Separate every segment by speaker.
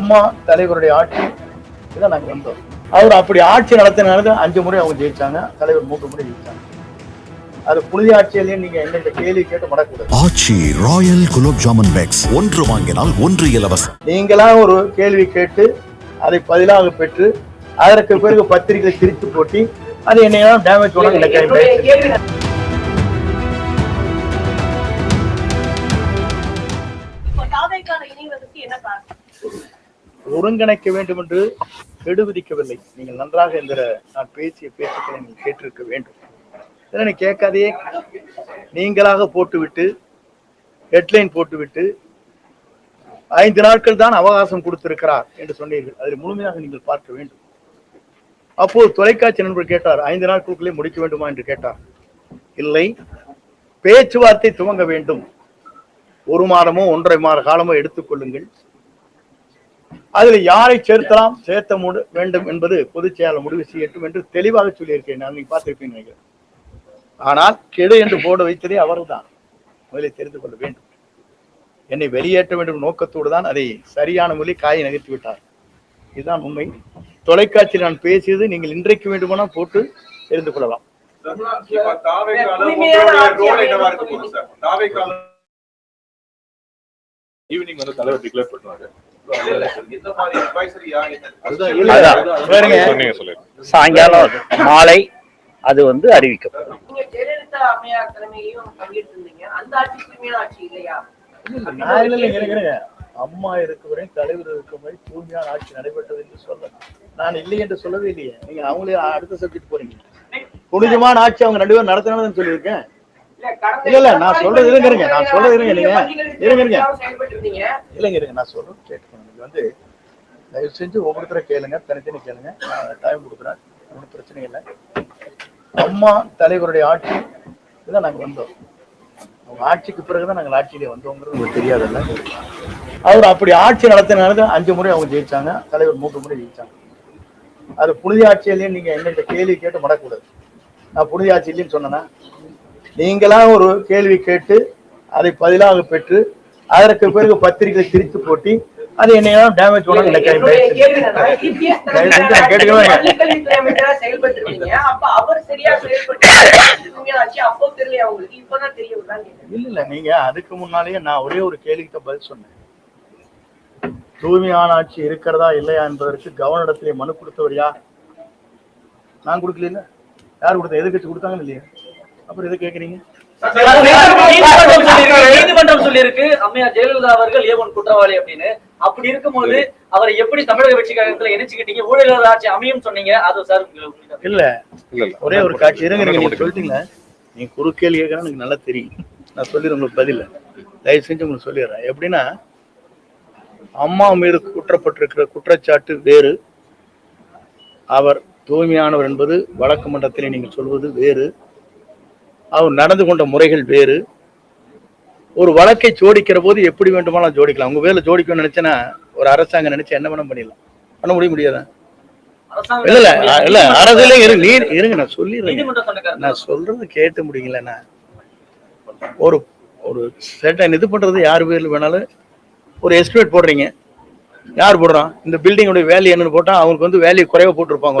Speaker 1: அம்மா தலைவருடைய ஆட்சி இதான் நாங்க வந்தோம். அவர் அப்படி ஆட்சி நடத்தினால அஞ்சு முறை அவங்க ஜெயிச்சாங்க. தலைவர் மூன்று முறை ஜெயிச்சாங்க. அது புனித ஆட்சியிலேயே நீங்க எங்கள்கிட்ட கேள்வி கேட்டு மடக்கூடாது.
Speaker 2: Aachi royal gulab jamun packs. ஒன்று வாங்கினால் ஒன்று இலவசம்.
Speaker 1: நீங்களா ஒரு கேள்வி கேட்டு அதை பதிலாக பெற்று அதற்கு பிறகு பத்திரிகை திரித்து போட்டி அது என்னையெல்லாம் டேமேஜ் பண்ண ஒருங்கிணைக்க வேண்டும் என்று கெடுவிதிக்கவில்லை நீங்கள் நன்றாக இந்த நான் பேசிய பேச்சுக்களை நீங்கள் கேட்டிருக்க வேண்டும். இதனை கேட்காதே. நீங்களாக போட்டுவிட்டு ஹெட்லைன் போட்டுவிட்டு ஐந்து நாட்கள் தான் அவகாசம் கொடுத்திருக்கிறார் என்று சொன்னீர்கள். அதில் முழுமையாக நீங்கள் பார்க்க வேண்டும். அப்போது தொலைக்காட்சி நண்பர் கேட்டார் ஐந்து நாட்களுக்குள்ளே முடிக்க வேண்டுமா? என்று கேட்டார். இல்லை. பேச்சுவார்த்தை துவங்க வேண்டும். ஒரு மாதமோ ஒன்றரை மாத காலமோ எடுத்துக்கொள்ளுங்கள் அதில் யாரை சேர்த்தலாம் சேர்த்த முடி- வேண்டும் என்பது பொதுச் செயலாளர் முடிவு செய்யட்டும் என்று தெளிவாக சொல்லியிருக்கேன் நான் நீங்க பார்த்திருப்பேன் நினைக்கிறேன். ஆனால் கெடு என்று போட வைத்ததே அவர்தான். முதலில் தெரிந்து கொள்ள வேண்டும். என்னை வெளியேற்ற வேண்டும் நோக்கத்தோடு தான் அதை சரியான மொழி காயை நகர்த்தி விட்டார். இதுதான் உண்மை. தொலைக்காட்சியில் நான் பேசியது நீங்கள் இன்றைக்கு வேண்டுமானால் போட்டு தெரிந்து கொள்ளலாம்.
Speaker 3: ஈவினிங் வந்து தலைவர் டிக்ளேர் பண்ணுவாரு.
Speaker 4: சாயங்காலம் மாலை அது வந்து அறிவிக்கப்படும்.
Speaker 1: அம்மா இருக்கும் வரை தலைவர் இருக்கும் வரை தூய்மையான ஆட்சி நடைபெற்றது என்று சொல்ல நான் இல்லை என்று சொல்லவே இல்லையே. நீங்க அவங்களே அடுத்த சப்ஜெக்ட் போறீங்க. புனிதமான ஆட்சி அவங்க ரெண்டு பேரும் நடத்தினதுன்னு சொல்லியிருக்கேன்.
Speaker 5: இல்ல,
Speaker 1: இல்ல, நான் சொல்றது இருங்க, இருங்க, நான் சொல்றது இருங்க, நீங்க. இருங்க, இருங்க. இல்லைங்க இருங்க. நான் சொல்றது கேட்டுக்கோங்க. நீங்க வந்து தயவு செஞ்சு ஒவ்வொருத்தரை கேளுங்க. தனித்தனி கேளுங்க. நான் டைம் கொடுக்குறேன். ஒன்றும் பிரச்சனை இல்லை. அம்மா தலைவருடைய ஆட்சி இதான் நாங்க வந்தோம். அவங்க ஆட்சிக்கு பிறகுதான் நாங்கள் ஆட்சியிலே வந்தோங்கிறது உங்களுக்கு தெரியாதுல்ல. அவர் அப்படி ஆட்சி நடத்தினால அஞ்சு முறை அவங்க ஜெயிச்சாங்க. தலைவர் மூன்று முறை ஜெயிச்சாங்க. அது புனித ஆட்சியிலையும் நீங்க எங்கள்கிட்ட கேள்வி கேட்டு மடக்கூடாது. நான் புனித ஆட்சி இல்லைன்னு சொன்னேன்னா நீங்களா ஒரு கேள்வி கேட்டு அதை பதிலாக பெற்று அதற்கு பிறகு பத்திரிகை திரித்து போட்டி அது என்னையெல்லாம் டேமேஜ் பண்ண இல்லை. இல்ல நீங்க அதுக்கு முன்னாலேயே நான் ஒரே ஒரு கேள்விக்கு பதில் சொன்னேன். தூய்மையான ஆட்சி இருக்கிறதா இல்லையா என்பதற்கு கவர்னரிடத்திலே மனு கொடுத்தவர் யார்? நான் கொடுக்கல யார் கொடுத்தா எதிர்கட்சி கொடுத்தாங்கன்னு இல்லையா? அப்புறம் எதை கேக்குறீங்க?
Speaker 6: நீதிமன்றம் சொல்லியிருக்கு, அம்மையார் ஜெயலலிதா அவர்கள் ஏவன் குற்றவாளி அப்படின்னு. அப்படி இருக்கும்போது அவரை எப்படி தமிழக வெற்றி கழகத்துல இணைச்சுக்கிட்டீங்க? ஊழல் ஆட்சி அமையும் சொன்னீங்க. அது சார்
Speaker 1: இல்ல.
Speaker 3: இல்ல இல்ல.
Speaker 1: ஒரே ஒரு காட்சி. இருங்க நீங்க சொல்லிட்டீங்களா? நீங்க குறுக்கேள் கேட்கறா எனக்கு நல்லா தெரியும். நான் சொல்லிடுறேன் உங்களுக்கு பதில. தயவு செஞ்சு உங்களுக்கு சொல்லிடுறேன். எப்படின்னா அம்மா மீது குற்றப்பட்டிருக்கிற குற்றச்சாட்டு வேறு. அவர் தூய்மையானவர் என்பது வழக்கு மன்றத்திலே நீங்கள் சொல்வது வேறு. அவர் நடந்து கொண்ட முறைகள் வேறு. ஒரு வழக்கை ஜோடிக்கிற போது எப்படி வேண்டுமானாலும் ஜோடிக்கலாம். உங்க வேலை ஜோடிக்கணும்னு நினைச்சேன்னா ஒரு அரசாங்கம் நினைச்சு என்ன வேணா பண்ணிடலாம். பண்ண முடிய முடியாதா? இல்ல இல்ல இல்ல அரசியல இரு நீர் இருங்க நான் சொல்லிடுறேன். நான் சொல்றது கேட்டு முடியுங்களேண்ணா ஒரு ஒரு செட்டன் இது பண்றது யார் பேர்ல வேணாலும். ஒரு எஸ்டிமேட் போடுறீங்க. யார் போடுறான்? இந்த பில்டிங்கோட வேல்யூ என்னன்னு போட்டா அவங்களுக்கு வந்து வேல்யூ குறைவா போட்டிருப்பாங்க.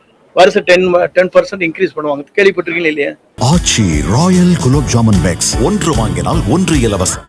Speaker 1: வருஷம் டென் டென் பர்சன்ட் இன்க்ரீஸ் பண்ணுவாங்க. கேள்விப்பட்டிருக்கீங்களா இல்லையா?
Speaker 2: ஆச்சி ராயல் குலோப் ஜாமுன் பேக்ஸ் ஒன்று வாங்கினால் ஒன்று இலவசம்.